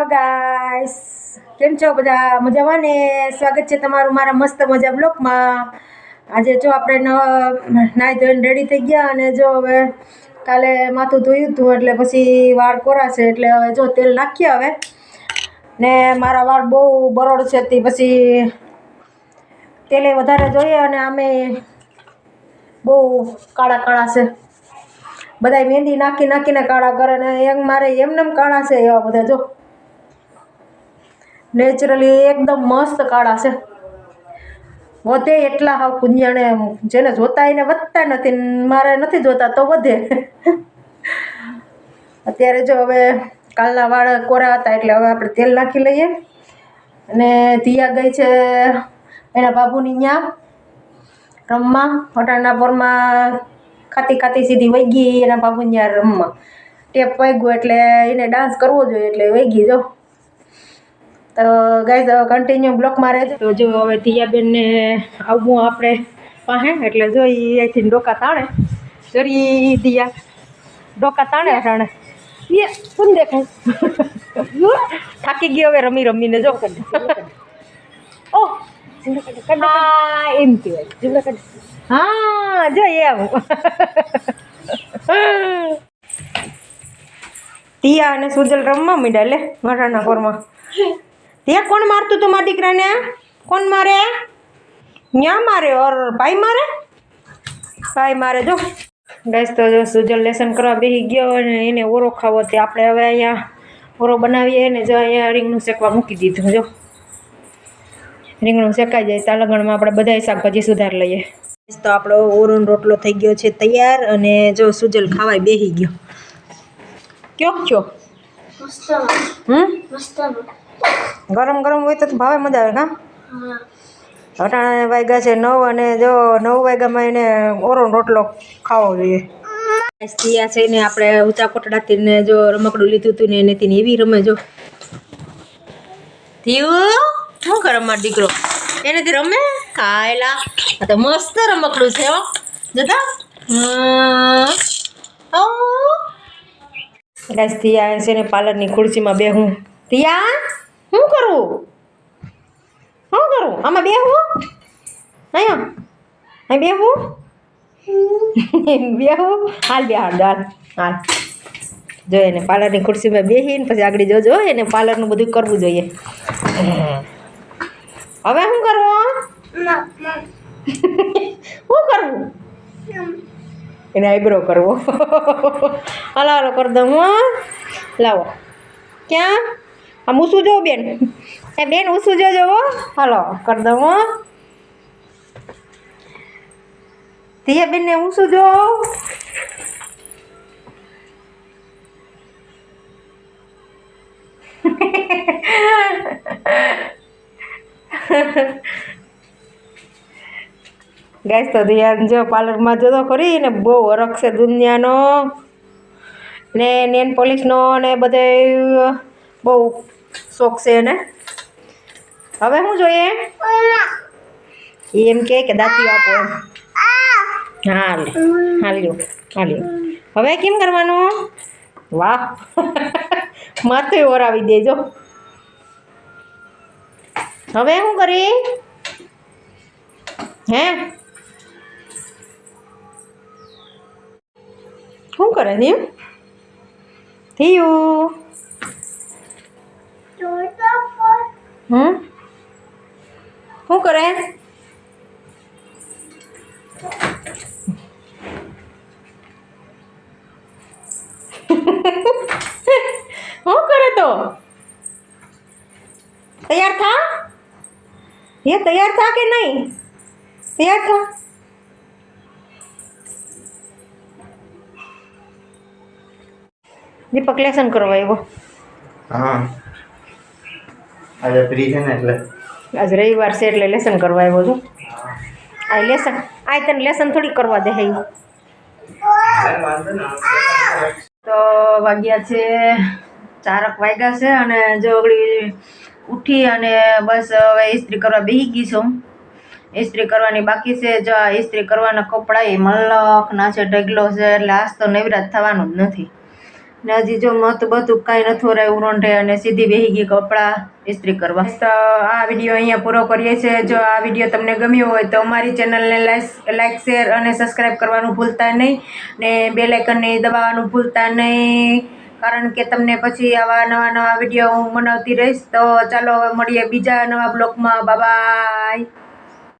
Hello guys કેમ છો બધા? મજામાં ને? સ્વાગત છે તમારું મારા મસ્ત મજા બ્લોકમાં. આજે જો આપણે નાહી ધોઈને રેડી થઈ ગયા અને જો હવે કાલે માથું ધોયું હતું એટલે પછી વાળ કોરાશે એટલે હવે જો તેલ નાખીએ હવે. ને મારા વાળ બહુ બરોડ છે તે પછી તેલે વધારે જોઈએ અને અમે બહુ કાળા કાળા છે. બધા મહેંદી નાખી નાખીને કાળા કરે ને એમ મારે એમને એમ કાળા છે એવા બધા જો. નેચરલી એકદમ મસ્ત કાળા છે. વધે એટલા હાવ કુંજાણે જેને જોતા એને વધતા નથી, મારે નથી જોતા તો વધે. અત્યારે જો હવે કાલના વાળ કોરા હતા એટલે હવે આપણે તેલ નાખી લઈએ. અને ધિયા ગઈ છે એના બાબુની ન્યા. રમવા અટાણા પોરમાં ખાતી ખાતી સીધી વહી ગઈ એના બાબુ ત્યાં રમવા. ટેપ વાગ્યું એટલે એને ડાન્સ કરવો જોઈએ એટલે વહી ગઈ જો. તો ગાઈઝ કન્ટિન્યુ બ્લોકમાં રહેજો. તો જો હવે ધિયાબેનને આવવું આપણે પાસે, એટલે જો એ અહીંથી ડોકા તાણે. જરી દિયા ડોકા તાણે તાણે એ શું દેખાય? થાકી ગઈ હવે રમી રમીને જો. ઓ એમ કહેવાય. હા, જો એમ તિયા અને સુજલ રમવા મીડા લે, મરાના કોરમાં ત્યાં કોણ મારતું હતું મારા દીકરાને? કોણ મારે? ન્યા મારે? ઓર ભાઈ મારે? ભાઈ મારે જો. ગાઈસ તો જો સુજલ લેસન કરવા બેસી ગયો અને એને ઓરો ખાવો તે આપણે હવે અહીંયા ઓરો બનાવીએ ને જો અહીંયા રીંગણું શેકવા મૂકી દીધું જો. રીંગણું શેકાઈ જાય ત્યાં લગણમાં આપણે બધાય શાકભાજી સુધાર લઈએ. તો આપણો ઓરોનો રોટલો થઈ ગયો છે તૈયાર અને જો સુજલ ખાવાય બેસી ગયો. કયો છો? હમ? ગરમ ગરમ હોય તો ભાવે મજા આવે કા અટાણે વાગ્યા છે નવ અને જો નવ વાગ્યામાં એને ઓરો રોટલો ખાવો જોઈએ. ત્યાં છે ને આપણે ઊંચા કોટડાથી ને જો રમકડું લીધું હતું ને એનેથી એવી રમે જો. થયું શું કરે મારો દીકરો? એનેથી રમે? કાયલા. આ તો મસ્ત રમકડું છે હો. જોતા. ગાઈસ તિયા છે ને પાર્લરની ખુરશીમાં બેહું. તિયા? શું કરવું શું કરવું આમાં બેહું? અહીંયા? અહીં બેહું? બેહું? હાલ બે હાલ હાલ. હાલ જોઈએ એને પાર્લરની ખુરશીમાં બેસીને પછી આગળ જોજો એને પાર્લરનું બધું કરવું જોઈએ. હવે શું કરવું શું કરવું એને આઈબ્રો કરવો. હાલો, હલો, કરી દઉં લાવો. ક્યાં? આમ ઊસું જોવો બેન. એ બેન ઊસું જોજો હો. હલો, કરી દઉં ધીએ બેન બેનને ઊસું જો ગેસ તો ધ્યાન જો પાર્લરમાં જોતો ખરી ને બહુ વરખ છે દુનિયાનો. ને નેન પોલિશનો ને બધે, બહુ શોખ છે એને? હવે શું જોઈએ? ઈ એમ કે કે દાંતી આપો એમ. હાલ હાલ્યો હાલ્યો હવે કેમ કરવાનું? વાહ. માથે ઓરાવી દેજો. હવે શું કરી? હે? શું કરે છે થયું. હમ શું કરે શું કરે તો તૈયાર થા એ તૈયાર થા કે નહીં તૈયાર થા દીપક લેસન કરવા આવ્યો હા આજે ફ્રી છે ને એટલે. આજ રવિવાર છે એટલે લેસન કરવા આવ્યો છું. આ લેસન આ તને લેસન થોડી કરવા દે તો વાગ્યા છે ચારક વાગ્યા છે અને જો ઉઠી અને બસ હવે ઇસ્ત્રી કરવા બેસી ગઈ છું. ઇસ્ત્રી કરવાની બાકી છે જો આ ઇસ્ત્રી કરવાના કપડાં એ મલક ના છે ઢગલો છે એટલે આજ તો નવરાત થવાનું જ નથી. ને હજી જો મત બધું કાંઈ નથી રાયું રોંઢે અને સીધી બેહી ગઈ કપડાં ઇસ્ત્રી કરવા. તો આ વીડિયો અહીંયા પૂરો કરીએ છીએ. જો આ વીડિયો તમને ગમ્યો હોય તો અમારી ચેનલને લાઈક, શેર અને સબસ્ક્રાઈબ કરવાનું ભૂલતા નહીં ને બે લાઇકનને દબાવવાનું ભૂલતા નહીં. કારણ કે તમને પછી આવા નવા નવા વીડિયો હું બનાવતી રહીશ. તો ચાલો મળીએ બીજા નવા બ્લોગમાં બાય